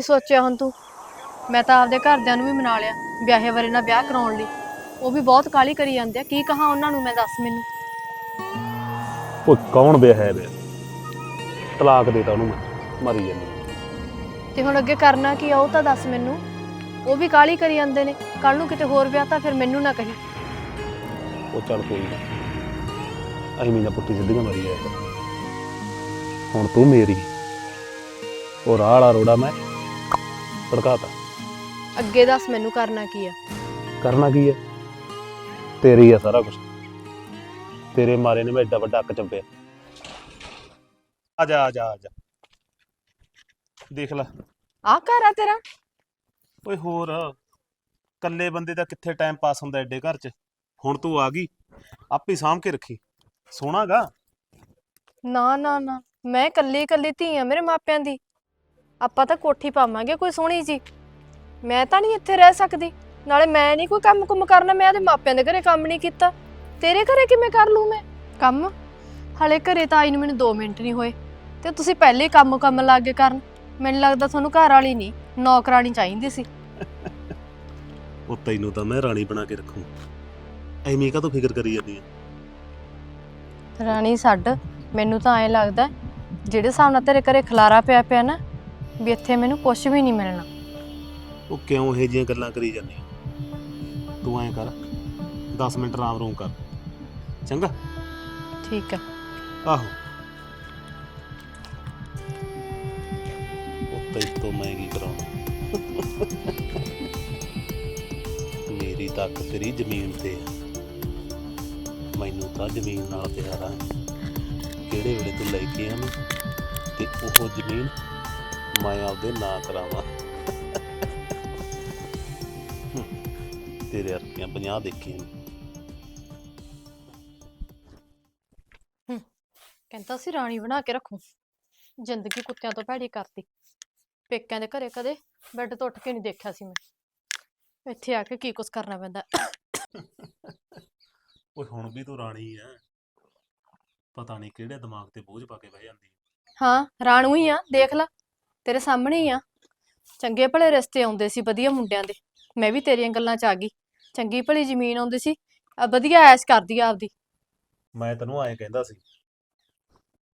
ਕੀ ਸੋਚਿਆ ਹੁਣ ਤੂੰ? ਮੈਂ ਤਾਂ ਆਪਦੇ ਘਰਦਿਆਂ ਨੂੰ ਵੀ ਮਨਾ ਲਿਆ ਵਿਆਹੇ ਵਰੇ ਨਾਲ ਵਿਆਹ ਕਰਾਉਣ ਲਈ। ਉਹ ਵੀ ਬਹੁਤ ਕਾਲੀ ਕਰੀ ਜਾਂਦੇ ਆ। ਕੀ ਕਹਾਂ ਉਹਨਾਂ ਨੂੰ ਮੈਂ ਦੱਸ ਮੈਨੂੰ? ਉਹ ਕੌਣ ਵਿਆਹ ਹੈ ਵੇ? ਤਲਾਕ ਦੇਤਾ ਉਹਨੂੰ ਮੈਂ ਮਰੀ ਜਾਂਦੀ ਤੇ ਹੁਣ ਅੱਗੇ ਕਰਨਾ ਕੀ ਆ ਉਹ ਤਾਂ ਦੱਸ ਮੈਨੂੰ। ਉਹ ਵੀ ਕਾਲੀ ਕਰੀ ਜਾਂਦੇ ਨੇ। ਕੱਲ ਨੂੰ ਕਿਤੇ ਹੋਰ ਵਿਆਹ ਤਾਂ ਫਿਰ ਮੈਨੂੰ ਨਾ ਕਹੀ। ਉਹ ਚੱਲ ਕੋਈ ਨਾ। ਅਸੀਂ ਮੀਨਾ ਪੁੱਟੀ ਸਿੱਧੀਆਂ ਮਰੀ ਜਾਏ ਹੁਣ ਤੂੰ ਮੇਰੀ। ਉਹ ਰਾਹ ਵਾਲਾ ਰੋੜਾ ਮੈਂ ਭੜਕਾਤਾ। ਅੱਗੇ ਦੱਸ ਮੈਨੂੰ ਕਰਨਾ ਕੀ ਆ? ਕਰਨਾ ਕੀ ਹੈ ਤੇਰੀ ਆ ਸਾਰਾ ਕੁਝ ਤੇਰੇ ਮਾਰੇ ਨੇ ਮੈਂ ਐਡਾ ਵੱਡਾ ਅੱਕ ਚੰਬਿਆ ਆ ਜਾ ਆ ਜਾ ਆ ਜਾ। ਦੇਖ ਲੈ। ਆ ਘਰ ਆ ਤੇਰਾ? ਓਏ ਹੋਰ ਕੱਲੇ ਬੰਦੇ ਦਾ ਕਿੱਥੇ ਟਾਈਮ ਪਾਸ ਹੁੰਦਾ ਐਡੇ ਘਰ 'ਚ? ਹੁਣ ਤੂੰ ਆ ਗਈ ਆਪੇ ਸਾਂਭ ਕੇ ਰੱਖੀ। ਸੋਹਣਾਗਾ ਨਾ ਨਾ ਨਾ। ਮੈਂ ਇਕੱਲੀ ਇਕੱਲੀ ਧੀ ਆ ਮੇਰੇ ਮਾਪਿਆਂ ਦੀ। ਆਪਾਂ ਤਾਂ ਕੋਠੀ ਪਾਵਾਂਗੇ ਕੋਈ ਸੋਹਣੀ ਜੀ। ਮੈਂ ਤਾਂ ਨਹੀਂ ਇੱਥੇ ਰਹਿ ਸਕਦੀ। ਨਾਲੇ ਮੈਂ ਨਹੀਂ ਕੋਈ ਕੰਮ ਕੁਮ ਕਰਨਾ ਮੈਂ ਉਹਦੇ ਮਾਪਿਆਂ ਦੇ ਘਰੇ ਕੰਮ ਨਹੀਂ ਕੀਤਾ। ਤੇਰੇ ਘਰੇ ਕਿਵੇਂ ਕਰ ਲੂੰ ਮੈਂ? ਕੰਮ? ਹਲੇ ਘਰੇ ਤਾਂ ਆਈ ਨੂੰ ਮੈਨੂੰ 2 ਮਿੰਟ ਨਹੀਂ ਹੋਏ। ਤੇ ਤੁਸੀਂ ਪਹਿਲੇ ਹੀ ਕੰਮ ਕੰਮ ਲੱਗ ਗਏ ਕਰਨ। ਮੈਨੂੰ ਲੱਗਦਾ ਤੁਹਾਨੂੰ ਘਰ ਵਾਲੀ ਨਹੀਂ ਨੌਕਰਾਣੀ ਚਾਹੀਦੀ ਸੀ। ਉਹ ਤੈਨੂੰ ਤਾਂ ਮੈਂ ਰਾਣੀ ਬਣਾ ਕੇ ਰੱਖੂ। ਐਵੇਂ ਕਾ ਤੂੰ ਫਿਕਰ ਕਰੀ ਜਾਂਦੀ ਆ? ਰਾਣੀ ਛੱਡ ਮੈਨੂੰ ਤਾਂ ਐਂ ਲੱਗਦਾ ਜਿਹੜੇ ਹਿਸਾਬ ਨਾਲ ਤੇਰੇ ਘਰੇ ਖਲਾਰਾ ਪਿਆ ਪਿਆ ਨਾ ਵੀ ਇੱਥੇ ਮੈਨੂੰ ਕੁਝ ਵੀ ਨਹੀਂ ਮਿਲਣਾ। ਉਹ ਕਿਉਂ ਇਹ ਜਿਹੀਆਂ ਗੱਲਾਂ ਕਰੀ ਜਾਂਦੀ ਆ? ਤੂੰ ਐਂ ਕਰ 10 ਮਿੰਟ ਆਰਾਮ ਰੂਮ ਕਰ। ਚੰਗਾ? ਠੀਕ ਹੈ ਆਹੋ। ਉਹ ਤੈਨੂੰ ਤੋਂ ਮੈਂ ਕੀ ਕਰਾਉਣਾ ਮੇਰੀ ਤੱਕ ਤੇਰੀ ਜ਼ਮੀਨ ਤੇ ਆ। ਮੈਨੂੰ ਤਾਂ ਜ਼ਮੀਨ ਨਾਲ ਪਿਆਰ ਆ ਕਿਹੜੇ ਵੇਲੇ ਤੂੰ ਲੈ ਕੇ ਆਵੇਂ ਤੇ ਉਹ ਜ਼ਮੀਨ ਮੈਂ ਆਪਦੇ ਨਾਂ ਕਰਾਵਾਂ। ਤੇਰੇ ਅਰਕੀਆਂ 50 ਦੇਖੀਆਂ ਨੇ। ਕਹਿੰਦਾ ਸੀ ਰਾਣੀ ਬਣਾ ਕੇ ਰੱਖੂ। ਜ਼ਿੰਦਗੀ ਕੁੱਤਿਆਂ ਤੋਂ ਭੈੜੀ ਕਰਤੀ। ਪੇਕਿਆਂ ਦੇ ਘਰੇ ਕਦੇ ਬੈੱਡ ਤੋਂ ਉੱਠ ਕੇ ਨਹੀਂ ਦੇਖਿਆ ਸੀ ਮੈਂ। ਇੱਥੇ ਆ ਕੇ ਕੀ ਕੁਛ ਕਰਨਾ ਪੈਂਦਾ। ਓਏ ਹੁਣ ਵੀ ਤੂੰ ਰਾਣੀ ਐ। ਪਤਾ ਨਹੀਂ ਕਿਹੜੇ ਦਿਮਾਗ ਤੇ ਬੋਝ ਪਾ ਕੇ ਬਹਿ ਜਾਂਦੀ। ਹਾਂ ਰਾਣੂ ਹੀ ਆ ਦੇਖ ਲੈ। ਤੇਰੇ ਸਾਹਮਣੇ ਹੀ ਆ। ਚੰਗੇ ਭਲੇ ਰਿਸ਼ਤੇ ਆਉਂਦੇ ਸੀ ਵਧੀਆ ਮੁੰਡਿਆਂ ਦੇ। ਮੈਂ ਵੀ ਤੇਰੀਆਂ ਗੱਲਾਂ 'ਚ ਆ ਗਈ। ਚੰਗੀ ਭਲੀ ਜ਼ਮੀਨ ਆਉਂਦੀ ਸੀ। ਆ ਵਧੀਆ ਐਸ਼ ਕਰਦੀ ਆ ਆਪਦੀ। ਮੈਂ ਤੈਨੂੰ ਐਂ ਕਹਿੰਦਾ ਸੀ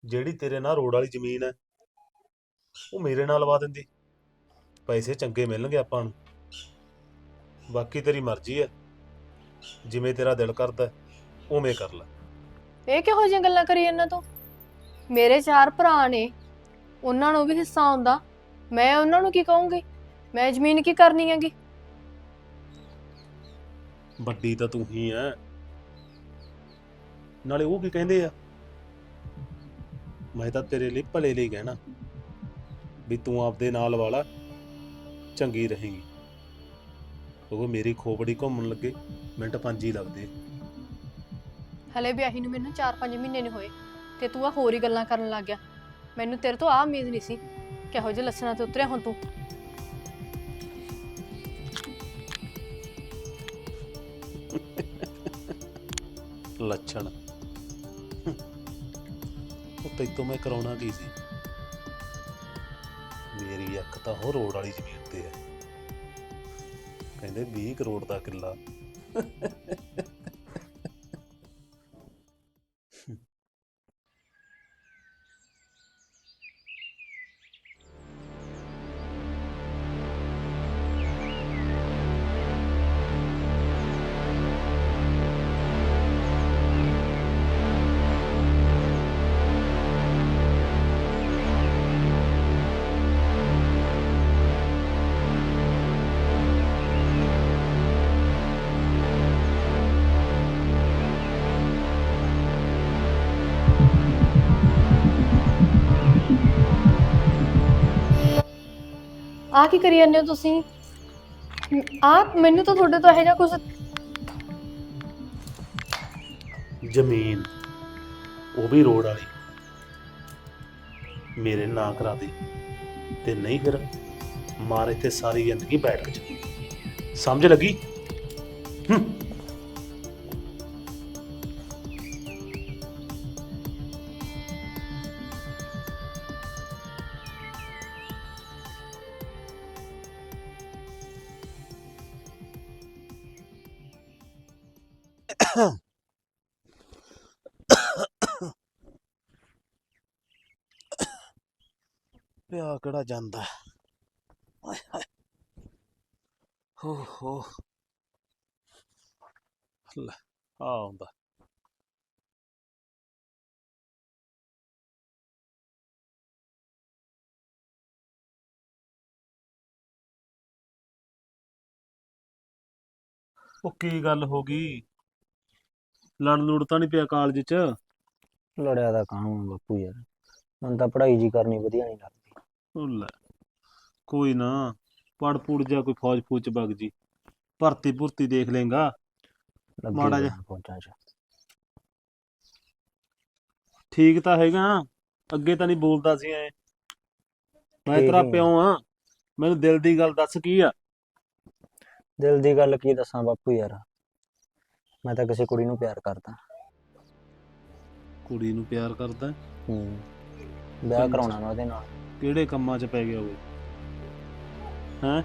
ਜਿਹੜੀ ਤੇਰੇ ਨਾਲ ਰੋਡ ਵਾਲੀ ਜ਼ਮੀਨ ਐ ਉਹ ਮੇਰੇ ਨਾਲ ਲਵਾ ਦਿੰਦੀ। ਪੈਸੇ ਚੰਗੇ ਮਿਲਣਗੇ ਆਪਾਂ ਨੂੰ। ਬਾਕੀ ਤੇਰੀ ਮਰਜ਼ੀ ਐ ਜਿਵੇਂ ਤੇਰਾ ਦਿਲ ਕਰਦਾ ਹੈ, ਉਵੇਂ ਕਰ ਲੈ। ਇਹ ਕਿਹੋ ਜਿਹੀਆਂ ਗੱਲਾਂ ਕਰੀ ਇਹਨਾਂ ਤੋਂ? ਮੇਰੇ ਚਾਰ ਭਰਾ ਨੇ। ਉਹਨਾਂ ਨੂੰ ਵੀ ਹਿੱਸਾ ਆਉਂਦਾ। ਮੈਂ ਉਹਨਾਂ ਨੂੰ ਕੀ ਕਹੂੰਗੀ? ਮੈਂ ਜ਼ਮੀਨ ਕੀ ਕਰਨੀ ਹੈਗੀ? ਵੱਡੀ ਤਾਂ ਤੂੰ ਹੀ ਐ। ਨਾਲੇ ਉਹ ਕੀ ਕਹਿੰਦੇ ਆ? ਮੈਂ ਤਾਂ ਤੇਰੇ ਲਈ ਭਲੇ ਲਈ ਕਹਿਣਾ ਵੀ ਤੂੰ ਆਪਦੇ ਨਾਲ ਵਾਲਾ ਚੰਗੀ ਰਹੇਗੀ। ਉਹ ਮੇਰੀ ਖੋਪੜੀ ਘੁੰਮਣ ਲੱਗੇ ਮਿੰਟ ਪੰਜ ਹੀ ਲੱਗਦੇ। ਹਲੇ ਵਿਆਹੀ ਨੂੰ ਮੈਨੂੰ 4-5 ਮਹੀਨੇ ਨਹੀਂ ਹੋਏ ਤੇ ਤੂੰ ਆ ਹੋਰ ਹੀ ਗੱਲਾਂ ਕਰਨ ਲੱਗ ਗਿਆ। ਮੈਨੂੰ ਤੇਰੇ ਤੋਂ ਆਹ ਉਮੀਦ ਨਹੀਂ ਸੀ ਕਿਹੋ ਜਿਹੇ ਲੱਛਣਾਂ ਤੇ ਉਤਰਿਆ ਹੁਣ ਤੂੰ। ਲੱਛਣ? ਉਹ ਤੈਨੂੰ ਮੈਂ ਕਰਾਉਣਾ ਕੀ ਸੀ? ਮੇਰੀ ਅੱਖ ਤਾਂ ਉਹ ਰੋਡ ਵਾਲੀ ਜ਼ਮੀਨ ਤੇ ਹੈ। ਕਹਿੰਦੇ 20 ਕਰੋੜ ਦਾ ਕਿੱਲਾ। ਆ ਕੀ ਕਰੀ ਜਾਂਦੇ ਹੋ ਤੁਸੀਂ? ਆ ਮੈਨੂੰ ਤਾਂ ਤੁਹਾਡੇ ਤੋਂ ਇਹੋ ਜਿਹਾ ਕੁਝ ਜ਼ਮੀਨ, ਉਹ ਵੀ ਰੋਡ ਵਾਲੀ। ਮੇਰੇ ਨਾਂ ਕਰਾ ਦੇ ਤੇ ਨਹੀਂ ਫਿਰ ਮਾਰ ਇੱਥੇ ਸਾਰੀ ਜ਼ਿੰਦਗੀ ਬੈਠ ਕੇ ਸਮਝ ਲੱਗੀ? ਹੂੰ। ਪਿਆ ਕਿਹੜਾ ਜਾਂਦਾ ਹੋ? ਹੋ। ਲੈ ਆ ਆਉਂਦਾ। ਉਹ ਕੀ ਗੱਲ ਹੋ ਗਈ? ਲੜ ਲੁੜ ਤਾਂ ਨਹੀਂ ਪਿਆ ਕਾਲਜ ਚ? ਲੜਿਆ ਦਾ ਕਾਹਨੂੰ ਆ ਬਾਪੂ ਯਾਰ। ਮੈਨੂੰ ਤਾਂ ਪੜ੍ਹਾਈ ਜੀ ਕਰਨੀ ਵਧੀਆ ਨਹੀਂ ਲੱਗਦੀ। ਉਹ ਲੈ ਕੋਈ ਨਾ ਪੜ ਪੁੜ ਜਾ ਕੋਈ ਫੌਜ ਫੂਜ ਚ ਵਗ ਜੀ। ਭਰਤੀ ਭੁਰਤੀ ਦੇਖ ਲੇਗਾ ਲੱਗੀ ਮਾੜਾ ਜਿਹਾ। ਫੌਜਾਂ 'ਚ। ਠੀਕ ਤਾਂ ਹੈਗਾ ਅੱਗੇ ਤਾਂ ਨਹੀਂ ਬੋਲਦਾ ਸੀ ਐ। ਮੈਂ ਠੀਕ ਤੇਰਾ ਹੀ। ਪਿਓ ਆ ਮੈਨੂੰ ਦਿਲ ਦੀ ਗੱਲ ਦੱਸ ਕੀ ਆ? ਦਿਲ ਦੀ ਗੱਲ ਕੀ ਦੱਸਾਂ ਬਾਪੂ ਯਾਰ। ਮੈਂ ਤਾਂ ਕਿਸੇ ਕੁੜੀ ਨੂੰ ਪਿਆਰ ਕਰਦਾ। ਕੁੜੀ ਨੂੰ ਪਿਆਰ ਕਰਦਾ? ਹੂੰ। ਵਿਆਹ। ਕਰਾਉਣਾ ਮੈਂ ਉਹਦੇ ਨਾਲ। ਕਿਹੜੇ ਕੰਮਾਂ 'ਚ ਪੈ ਗਿਆ ਓਏ ਹੈਂ?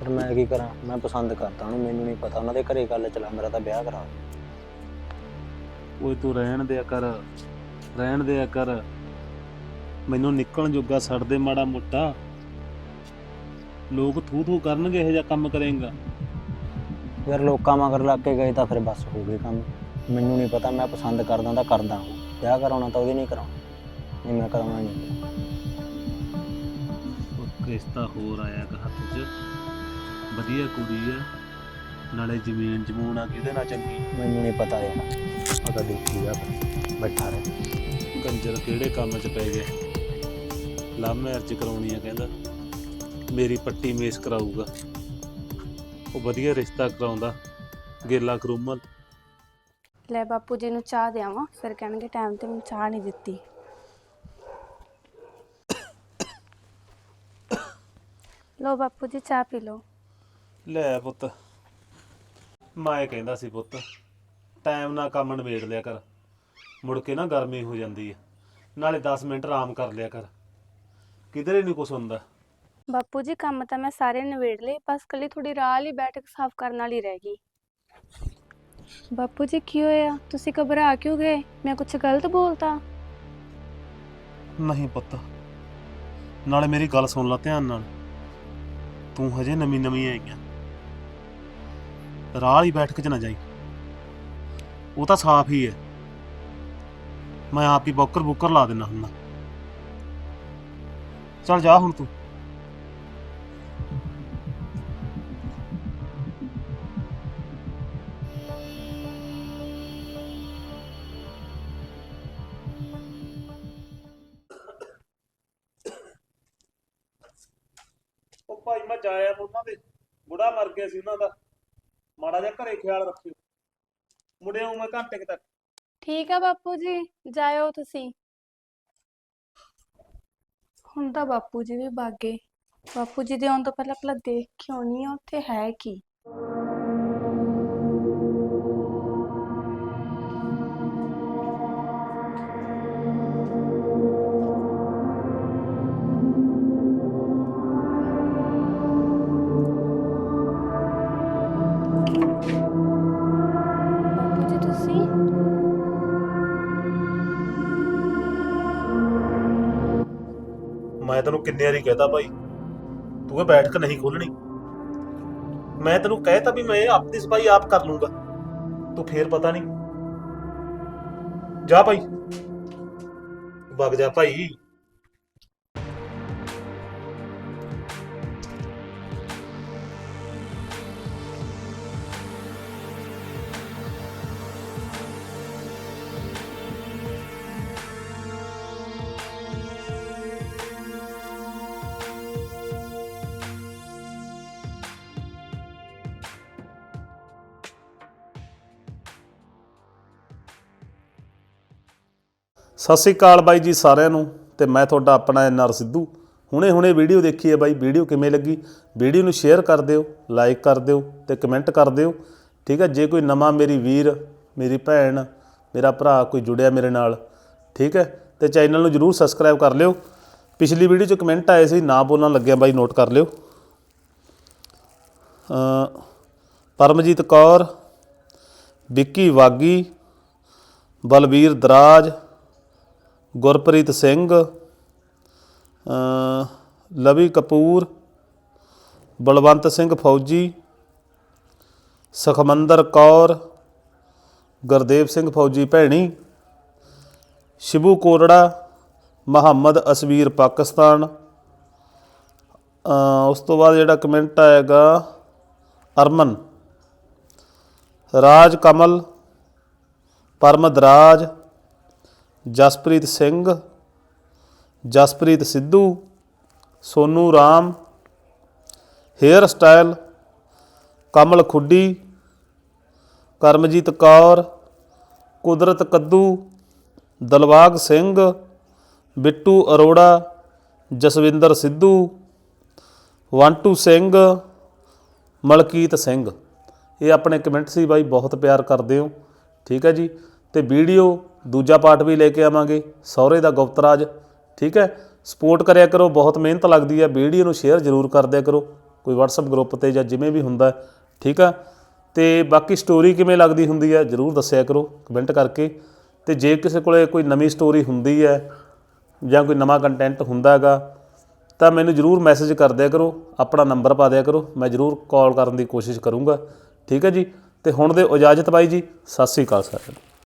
ਪਰ ਮੈਂ ਕੀ ਕਰਾਂ? ਮੈਂ ਪਸੰਦ ਕਰਦਾ ਉਹਨੂੰ ਮੈਨੂੰ ਨਹੀਂ ਪਤਾ। ਉਹਨਾਂ ਦੇ ਘਰੇ ਗੱਲ ਚਲਾ ਮੇਰਾ ਤਾਂ ਵਿਆਹ ਕਰਾ। ਓਏ ਤੂੰ ਰਹਿਣ ਦਿਆ ਕਰ ਰਹਿਣ ਦਿਆ ਕਰ। ਮੈਨੂੰ ਨਿਕਲਣ ਜੋਗਾ ਛੱਡ ਦੇ ਮਾੜਾ ਮੋਟਾ। ਲੋਕ ਥੂ ਥੂ ਕਰਨਗੇ ਇਹੋ ਜਿਹਾ ਕੰਮ ਕਰੇਗਾ। ਯਾਰ ਲੋਕਾਂ ਮਗਰ ਲੱਗ ਕੇ ਗਏ ਤਾਂ ਫਿਰ ਬਸ ਹੋ ਗਏ ਕੰਮ। ਮੈਨੂੰ ਨਹੀਂ ਪਤਾ ਮੈਂ ਪਸੰਦ ਕਰਦਾ ਤਾਂ ਕਰਦਾ ਵਿਆਹ ਕਰਾਉਣਾ ਤਾਂ ਉਹਦੇ ਨਹੀਂ ਕਰਾਉਣਾ। ਨਹੀਂ ਮੈਂ ਕਰਾਉਣਾ ਨਹੀਂ। ਉਹ ਰਿਸ਼ਤਾ ਹੋਰ ਆਇਆ ਗਾ ਹੱਥ 'ਚ। ਵਧੀਆ ਕੁੜੀ ਆ। ਨਾਲੇ ਜ਼ਮੀਨ ਜਮੂਨ ਆ ਕਿਹਦੇ ਨਾਲ ਚੰਗੀ? ਮੈਨੂੰ ਨਹੀਂ ਪਤਾ ਯਾਰ। ਉਹ ਤਾਂ ਦੇਖੀ ਜਾ ਬੈਠਾ ਰਹਿ। ਕੰਜਰ ਕਿਹੜੇ ਕੰਮ 'ਚ ਪੈ ਗਿਆ? ਲਵ ਮੈਰਿਜ ਕਰਾਉਣੀ ਆ ਕਹਿੰਦਾ। ਮੇਰੀ ਪੱਟੀ ਮੇਸ ਕਰਾਊਗਾ। ਉਹ ਵਧੀਆ ਰਿਸ਼ਤਾ ਕਰਾਉਂਦਾ। ਗੇਲਾ ਕਰੂਮਲ। ਲੈ ਬਾਪੂ ਜੀ ਨੂੰ ਚਾਹ ਦੇਵਾਂ ਫਿਰ ਕਹਿਣਗੇ ਟਾਈਮ ਤੇ ਮੈਨੂੰ ਚਾਹ ਨਹੀਂ ਦਿੱਤੀ। ਲੋ ਬਾਪੂ ਜੀ ਚਾਹ ਪੀ ਲਓ। ਲੈ ਪੁੱਤ। ਮੈਂ ਇਹ ਕਹਿੰਦਾ ਸੀ ਪੁੱਤ ਟਾਈਮ ਨਾਲ ਕੰਮ ਨਿਬੇੜ ਲਿਆ ਕਰ। ਮੁੜ ਕੇ ਨਾ ਗਰਮੀ ਹੋ ਜਾਂਦੀ ਹੈ ਨਾਲੇ 10 ਮਿੰਟ ਆਰਾਮ ਕਰ ਲਿਆ ਕਰ। ਕਿਧਰੇ ਨਹੀਂ ਕੁਛ ਹੁੰਦਾ। ਬਾਪੂ ਜੀ, ਕੰਮ ਤਾਂ ਮੈਂ ਸਾਰੇ ਨਿਬੇੜ ਲਏ, ਬਸ ਕੱਲੀ ਥੋੜੀ ਰਾਹ ਵਾਲੀ ਬੈਠਕ ਸਾਫ਼ ਕਰਨ ਵਾਲੀ ਰਹਿ ਗਈ। ਬਾਪੂ ਜੀ, ਕੀ ਹੋਇਆ? ਤੁਸੀਂ ਘਬਰਾ ਕਿਉਂ ਗਏ? ਮੈਂ ਕੁਝ ਗਲਤ ਬੋਲਤਾ? ਨਹੀਂ ਪੁੱਤ। ਨਾਲੇ ਮੇਰੀ ਗੱਲ ਸੁਣ ਲੈ ਧਿਆਨ ਨਾਲ। ਤੂੰ ਹਜੇ ਨਵੀਂ ਨਵੀਂ ਆਈ ਆ। ਰਾਹ ਵਾਲੀ ਬੈਠਕ 'ਚ ਨਾ ਜਾਈ। ਉਹ ਤਾਂ ਸਾਫ਼ ਹੀ ਹੈ। ਮੈਂ ਆਪ ਹੀ ਬੌਕਰ ਬੁੱਕਰ ਲਾ ਦਿੰਦਾ ਹੁੰਦਾ। ਚੱਲ ਜਾ ਹੁਣ ਤੂੰ। ਉਹ ਭਾਈ ਮੈਂ ਜਾਇਆ ਉਹਨਾਂ ਦੇ। ਬੁੜਾ ਮਰ ਗਿਆ ਸੀ ਉਹਨਾਂ ਦਾ। ਮਾੜਾ ਜਿਹਾ ਘਰੇ ਖਿਆਲ ਰੱਖਿਓ। ਮੁੜਿਆ ਮੈਂ ਘੰਟੇ ਕੁ ਤੱਕ। ਠੀਕ ਆ ਬਾਪੂ ਜੀ, ਜਾਇਓ ਤੁਸੀਂ। ਹੁਣ ਤਾਂ ਬਾਪੂ ਜੀ ਵੀ ਬਾਗੇ। ਬਾਪੂ ਜੀ ਦੇ ਆਉਣ ਤੋਂ ਪਹਿਲਾਂ ਪਹਿਲਾਂ ਦੇਖ ਕੇ ਆਉਣੀ ਆ, ਉੱਥੇ ਹੈ ਕੀ? ਤੈਨੂੰ ਕਿੰਨੇ ਵਾਰੀ ਕਹਿਤਾ ਭਾਈ, ਤੂੰ ਇਹ ਬੈਠਕ ਨਹੀਂ ਖੋਲਣੀ ਮੈਂ ਤੈਨੂੰ ਕਹਿਤਾ ਵੀ ਮੈਂ ਆਪਣੀ ਸਫ਼ਾਈ ਆਪ ਕਰ ਲੂੰਗਾ, ਤੂੰ ਫੇਰ ਪਤਾ ਨਹੀਂ। ਜਾ ਭਾਈ। ਵਗ ਜਾ ਭਾਈ। ਸਤਿ ਸ੍ਰੀ ਅਕਾਲ ਬਾਈ ਜੀ ਸਾਰਿਆਂ ਨੂੰ ਤੇ ਮੈਂ ਤੁਹਾਡਾ ਆਪਣਾ ਐਨਆਰ ਸਿੱਧੂ। ਹੁਣੇ ਹੁਣੇ ਵੀਡੀਓ ਦੇਖੀ ਹੈ ਬਾਈ, ਵੀਡੀਓ ਕਿਵੇਂ ਲੱਗੀ? ਵੀਡੀਓ ਨੂੰ ਸ਼ੇਅਰ ਕਰ ਦਿਓ ਲਾਈਕ ਕਰ ਦਿਓ ਤੇ ਕਮੈਂਟ ਕਰ ਦਿਓ। ਠੀਕ ਹੈ, ਜੇ ਕੋਈ ਨਵਾਂ ਮੇਰੀ ਵੀਰ, ਮੇਰੀ ਭੈਣ, ਮੇਰਾ ਭਰਾ ਕੋਈ ਜੁੜਿਆ ਮੇਰੇ ਨਾਲ, ਠੀਕ ਹੈ, ਤੇ ਚੈਨਲ ਨੂੰ ਜਰੂਰ ਸਬਸਕ੍ਰਾਈਬ ਕਰ ਲਿਓ। ਪਿਛਲੀ ਵੀਡੀਓ 'ਚ ਕਮੈਂਟ ਆਏ ਸੀ, ਨਾ ਬੋਲਣ ਲੱਗਿਆ ਬਾਈ ਨੋਟ ਕਰ ਲਿਓ। ਅ ਪਰਮਜੀਤ ਕੌਰ, ਵਿੱਕੀ ਵਾਗੀ ਬਲਬੀਰ ਦਰਾਜ ਗੁਰਪ੍ਰੀਤ ਸਿੰਘ ਲਵੀ ਕਪੂਰ, ਬਲਵੰਤ ਸਿੰਘ ਫੌਜੀ, ਸੁਖਮੰਦਰ ਕੌਰ, ਗੁਰਦੇਵ ਸਿੰਘ ਫੌਜੀ ਭੈਣੀ, ਸ਼ਿਬੂ ਕੋਰੜਾ, ਮੁਹੰਮਦ ਅਸਵੀਰ ਪਾਕਿਸਤਾਨ। ਉਸ ਤੋਂ ਬਾਅਦ ਜਿਹੜਾ ਕਮੈਂਟ ਆਏਗਾ, ਅਰਮਨ, ਰਾਜ ਕਮਲ, ਪਰਮਦਰਾਜ ਜਸਪ੍ਰੀਤ ਸਿੰਘ, ਜਸਪ੍ਰੀਤ ਸਿੱਧੂ, ਸੋਨੂ ਰਾਮ, ਹੇਅਰ ਸਟਾਈਲ, ਕਮਲ ਖੁੱਡੀ, ਕਰਮਜੀਤ ਕੌਰ, ਕੁਦਰਤ ਕੱਦੂ, ਦਲਵਾਗ ਸਿੰਘ, ਬਿੱਟੂ ਅਰੋੜਾ, ਜਸਵਿੰਦਰ ਸਿੱਧੂ, ਵਾਂਟੂ ਸਿੰਘ, ਮਲਕੀਤ ਸਿੰਘ। ਇਹ ਆਪਣੇ ਕਮੈਂਟ ਸੀ ਬਾਈ, ਬਹੁਤ ਪਿਆਰ ਕਰਦੇ ਹੋ। ਠੀਕ ਹੈ ਜੀ। ਤੇ ਵੀਡੀਓ ਦੂਜਾ ਪਾਰਟ ਵੀ ਲੈ ਕੇ ਆਵਾਂਗੇ। ਸਹੁਰੇ ਦਾ ਗੁਪਤ ਰਾਜ ਠੀਕ ਹੈ? ਸਪੋਰਟ ਕਰਿਆ ਕਰੋ, ਬਹੁਤ ਮਿਹਨਤ ਲੱਗਦੀ ਹੈ। ਵੀਡੀਓ ਨੂੰ ਸ਼ੇਅਰ ਜ਼ਰੂਰ ਕਰ ਦਿਆ ਕਰੋ। ਕੋਈ WhatsApp ਗਰੁੱਪ ਤੇ ਜਾਂ ਜਿਵੇਂ ਵੀ ਹੁੰਦਾ, ਠੀਕ ਆ? ਤੇ ਬਾਕੀ ਸਟੋਰੀ ਕਿਵੇਂ ਲੱਗਦੀ ਹੁੰਦੀ ਹੈ, ਜ਼ਰੂਰ ਦੱਸਿਆ ਕਰੋ ਕਮੈਂਟ ਕਰਕੇ। ਤੇ ਜੇ ਕਿਸੇ ਕੋਲੇ ਕੋਈ ਨਵੀਂ ਸਟੋਰੀ ਹੁੰਦੀ ਹੈ ਜਾਂ ਕੋਈ ਨਵਾਂ ਕੰਟੈਂਟ ਹੁੰਦਾ ਹੈਗਾ, ਤਾਂ ਮੈਨੂੰ ਜਰੂਰ ਮੈਸੇਜ ਕਰ ਦਿਆ ਕਰੋ। ਆਪਣਾ ਨੰਬਰ ਪਾ ਦਿਆ ਕਰੋ। ਮੈਂ ਜਰੂਰ ਕਾਲ ਕਰਨ ਦੀ ਕੋਸ਼ਿਸ਼ ਕਰੂੰਗਾ। ਠੀਕ ਹੈ ਜੀ? ਤੇ ਹੁਣ ਦੇ ਇਜਾਜ਼ਤ ਬਾਈ ਜੀ, ਸਤਿ ਸ੍ਰੀ ਅਕਾਲ ਸਾਰਿਆਂ ਨੂੰ।